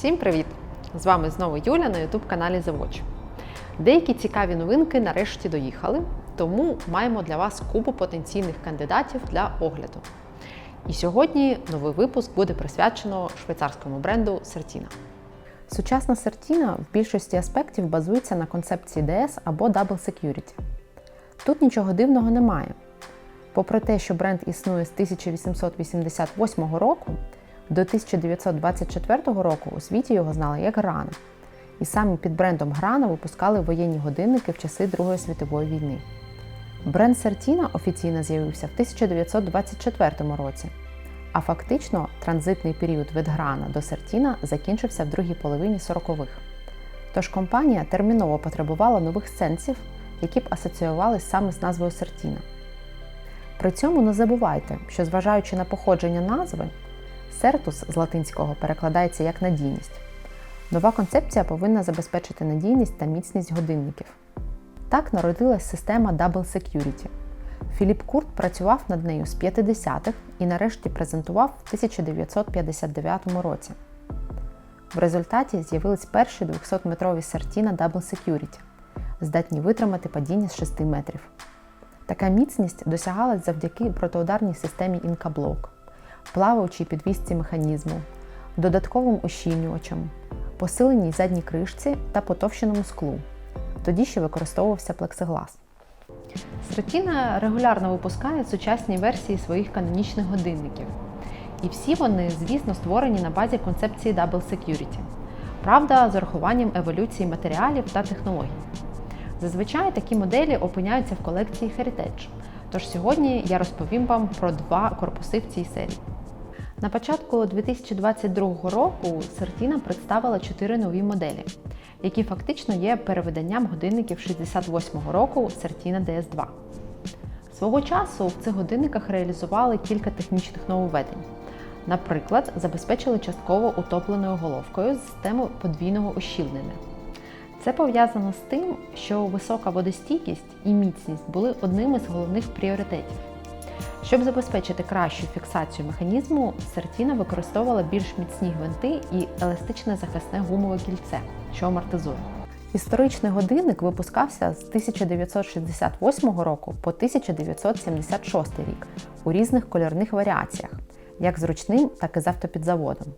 Всім привіт! З вами знову Юля на youtube каналі The Watch. Деякі цікаві новинки нарешті доїхали, тому маємо для вас купу потенційних кандидатів для огляду. І сьогодні новий випуск буде присвячено швейцарському бренду Certina. Сучасна Certina в більшості аспектів базується на концепції DS або Double Security. Тут нічого дивного немає. Попри те, що бренд існує з 1888 року, до 1924 року у світі його знали як Грана. І саме під брендом Грана випускали воєнні годинники в часи Другої світової війни. Бренд Certina офіційно з'явився в 1924 році, а фактично транзитний період від Грана до Certina закінчився в другій половині 40-х. Тож компанія терміново потребувала нових сенсів, які б асоціювалися саме з назвою Certina. При цьому не забувайте, що зважаючи на походження назви, Сертус з латинського перекладається як надійність. Нова концепція повинна забезпечити надійність та міцність годинників. Так народилась система Double Security. Філіп Курт працював над нею з 50-х і нарешті презентував в 1959 році. В результаті з'явились перші 200-метрові Certina Double Security, здатні витримати падіння з 6 метрів. Така міцність досягалась завдяки протиударній системі Incablock плаваючій підвісці механізму, додатковим ощільнювачам, посиленій задній кришці та потовщеному склу. Тоді ще використовувався плексиглас. Сретіна регулярно випускає сучасні версії своїх канонічних годинників. І всі вони, звісно, створені на базі концепції Double Security. Правда, з урахуванням еволюції матеріалів та технологій. Зазвичай такі моделі опиняються в колекції Heritage. Тож сьогодні я розповім вам про два корпуси в цій серії. На початку 2022 року Certina представила чотири нові моделі, які фактично є переведенням годинників 68-го року Certina DS2. Свого часу в цих годинниках реалізували кілька технічних нововведень. Наприклад, забезпечили частково утопленою головкою з системою подвійного ощільнення. Це пов'язано з тим, що висока водостійкість і міцність були одним із головних пріоритетів. Щоб забезпечити кращу фіксацію механізму, Certina використовувала більш міцні гвинти і еластичне захисне гумове кільце, що амортизує. Історичний годинник випускався з 1968 року по 1976 рік у різних кольорних варіаціях, як з ручним, так і з автопідзаводом.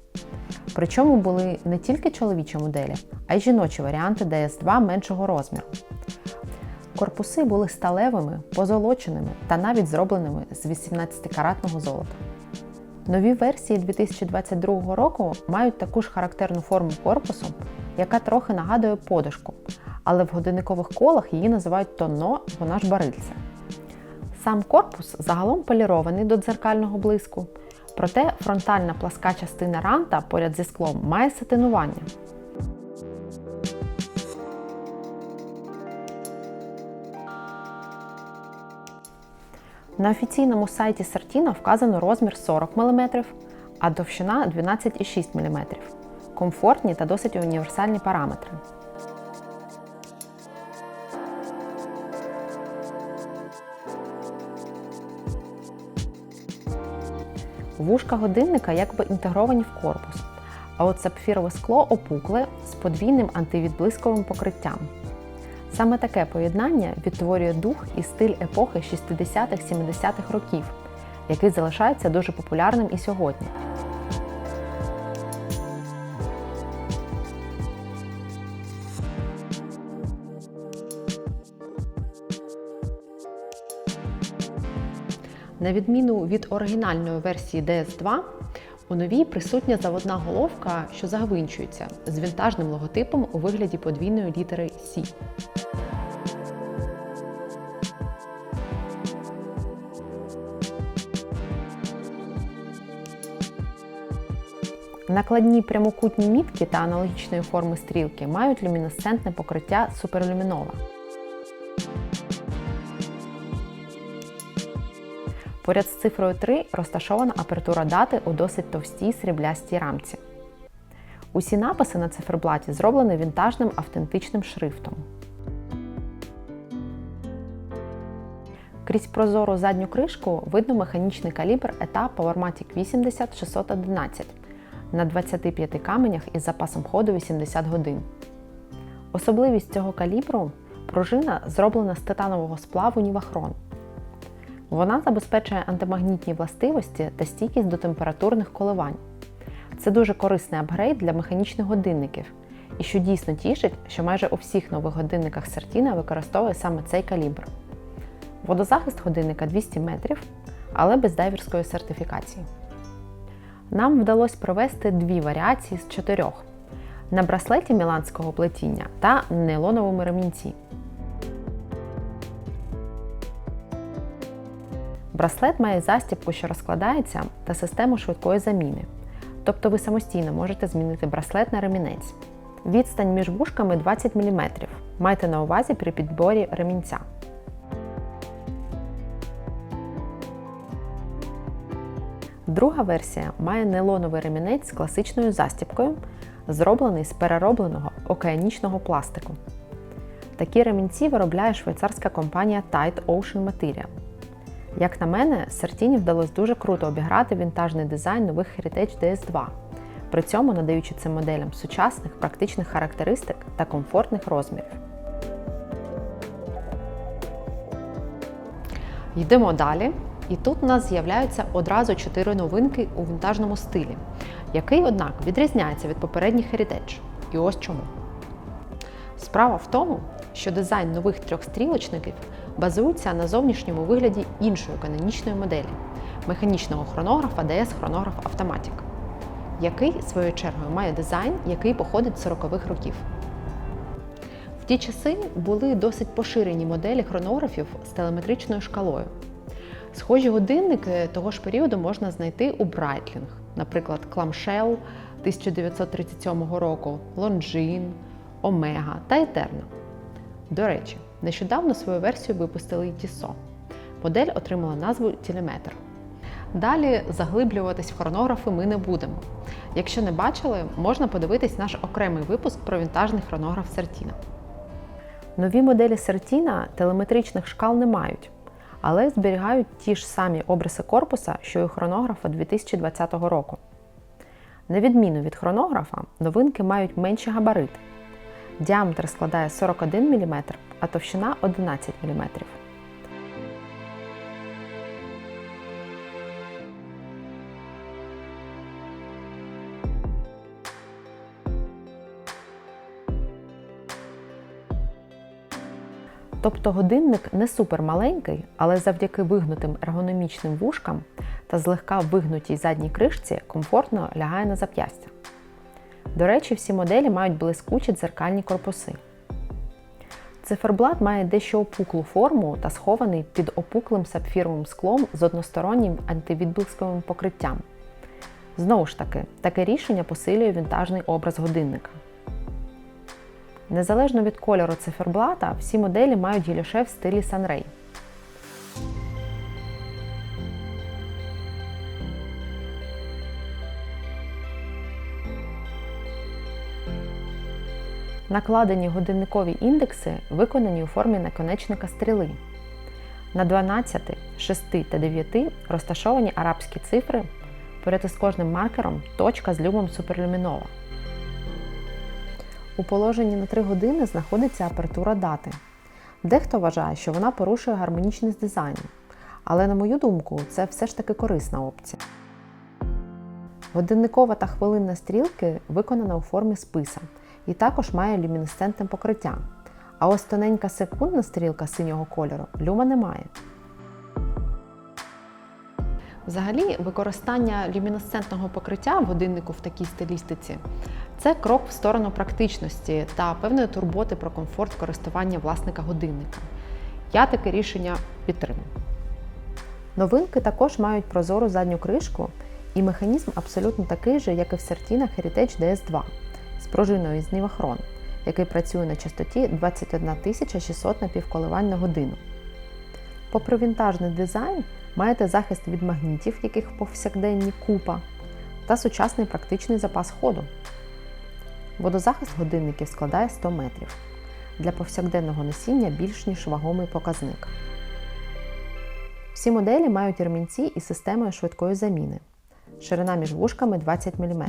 Причому були не тільки чоловічі моделі, а й жіночі варіанти DS2 меншого розміру. Корпуси були сталевими, позолоченими та навіть зробленими з 18-каратного золота. Нові версії 2022 року мають таку ж характерну форму корпусу, яка трохи нагадує подушку, але в годинникових колах її називають тонно, вона ж барильце. Сам корпус загалом полірований до дзеркального блиску, проте фронтальна пласка частина ранта поряд зі склом має сатинування. На офіційному сайті Certina вказано розмір 40 мм, а довщина 12,6 мм. Комфортні та досить універсальні параметри. Вушка годинника якби інтегровані в корпус, а от сапфірове скло опукле з подвійним антивідблисковим покриттям. Саме таке поєднання відтворює дух і стиль епохи 60-70-х років, який залишається дуже популярним і сьогодні. На відміну від оригінальної версії DS2, у новій присутня заводна головка, що загвинчується з вінтажним логотипом у вигляді подвійної літери C. Накладні прямокутні мітки та аналогічної форми стрілки мають люмінесцентне покриття суперлюмінова. Поряд з цифрою 3 розташована апертура дати у досить товстій сріблястій рамці. Усі написи на циферблаті зроблені вінтажним автентичним шрифтом. Крізь прозору задню кришку видно механічний калібр ETA PowerMatic 80 611 на 25 каменях із запасом ходу 80 годин. Особливість цього калібру пружина зроблена з титанового сплаву Нівахрон. Вона забезпечує антимагнітні властивості та стійкість до температурних коливань. Це дуже корисний апгрейд для механічних годинників, і що дійсно тішить, що майже у всіх нових годинниках Сертіна використовує саме цей калібр. Водозахист годинника 200 метрів, але без дайверської сертифікації. Нам вдалося провести дві варіації з чотирьох на браслеті міланського плетіння та нейлоновому ремінці. Браслет має застібку, що розкладається, та систему швидкої заміни. Тобто ви самостійно можете змінити браслет на ремінець. Відстань між вушками 20 мм. Майте на увазі при підборі ремінця. Друга версія має нейлоновий ремінець з класичною застібкою, зроблений з переробленого океанічного пластику. Такі ремінці виробляє швейцарська компанія Tide Ocean Material. Як на мене, Сертіні вдалося дуже круто обіграти вінтажний дизайн нових Heritage DS2, при цьому надаючи цим моделям сучасних практичних характеристик та комфортних розмірів. Йдемо далі. І тут у нас з'являються одразу чотири новинки у вінтажному стилі, який, однак, відрізняється від попередніх Heritage. І ось чому. Справа в тому, що дизайн нових трьохстрілочників базується на зовнішньому вигляді іншої канонічної моделі механічного хронографа DS Chronograph Automatic, який, своєю чергою, має дизайн, який походить з 40-х років. В ті часи були досить поширені моделі хронографів з телеметричною шкалою. Схожі годинники того ж періоду можна знайти у Breitling, наприклад, Clamshell 1937 року, Longines, Omega та Eterna. До речі, нещодавно свою версію випустили і Tissot. Модель отримала назву Telemeter. Далі заглиблюватись в хронографи ми не будемо. Якщо не бачили, можна подивитись наш окремий випуск про вінтажний хронограф Сертіна. Нові моделі Сертіна телеметричних шкал не мають, але зберігають ті ж самі обриси корпуса, що й у хронографа 2020 року. На відміну від хронографа, новинки мають менші габарити. Діаметр складає 41 мм, а товщина 11 мм. Тобто годинник не супермаленький, але завдяки вигнутим ергономічним вушкам та злегка вигнутій задній кришці комфортно лягає на зап'ястя. До речі, всі моделі мають блискучі дзеркальні корпуси. Циферблат має дещо опуклу форму та схований під опуклим сапфіровим склом з одностороннім антивідблисковим покриттям. Знову ж таки, таке рішення посилює вінтажний образ годинника. Незалежно від кольору циферблата, всі моделі мають гілюше в стилі Sunray. Накладені годинникові індекси виконані у формі наконечника стріли. На 12, 6 та 9 розташовані арабські цифри, поряд із кожним маркером точка з любом суперлюмінова. У положенні на 3 години знаходиться апертура дати. Дехто вважає, що вона порушує гармонічність дизайну, але, на мою думку, це все ж таки корисна опція. Годинникова та хвилинна стрілки виконана у формі списа і також має люмінесцентне покриття. А ось тоненька секундна стрілка синього кольору люма немає. Взагалі, використання люмінесцентного покриття годиннику в такій стилістиці це крок в сторону практичності та певної турботи про комфорт користування власника годинника. Я таке рішення підтримую. Новинки також мають прозору задню кришку, і механізм абсолютно такий же, як і в Certina Heritage DS2 з пружиною з Nivachron, який працює на частоті 21 600 напівколивань на годину. Попри вінтажний дизайн, маєте захист від магнітів, яких повсякденні купа, та сучасний практичний запас ходу. Водозахист годинників складає 100 метрів. Для повсякденного носіння більш ніж вагомий показник. Всі моделі мають ремінці із системою швидкої заміни. Ширина між вушками 20 мм.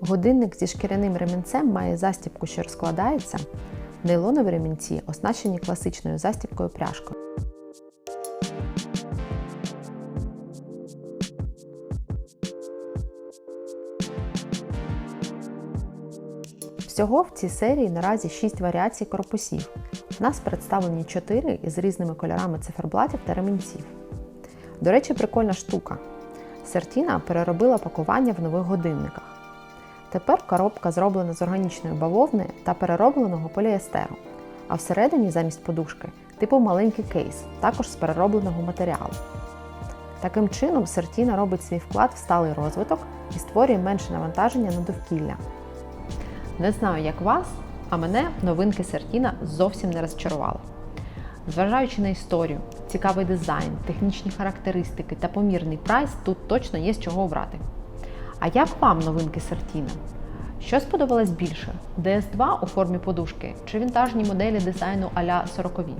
Годинник зі шкіряним ремінцем має застібку, що розкладається. Нейлонові ремінці оснащені класичною застібкою пряжкою. Всього в цій серії наразі 6 варіацій корпусів. В нас представлені 4 із різними кольорами циферблатів та ремінців. До речі, прикольна штука. Сертіна переробила пакування в нових годинниках. Тепер коробка зроблена з органічної бавовни та переробленого поліестеру, а всередині замість подушки типу маленький кейс, також з переробленого матеріалу. Таким чином, Сертіна робить свій вклад в сталий розвиток і створює менше навантаження на довкілля. Не знаю, як вас, а мене новинки Сертіна зовсім не розчарували. Зважаючи на історію, цікавий дизайн, технічні характеристики та помірний прайс, тут точно є з чого обрати. А як вам новинки Сертіна? Що сподобалось більше? DS2 у формі подушки чи вінтажні моделі дизайну а-ля 40-ві?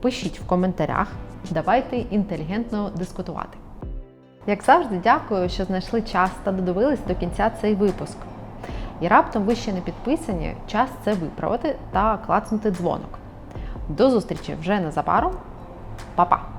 Пишіть в коментарях, давайте інтелігентно дискутувати. Як завжди, дякую, що знайшли час та додивились до кінця цей випуск. І раптом ви ще не підписані, час це виправити та клацнути дзвоник. До зустрічі вже незабаром. Па-па!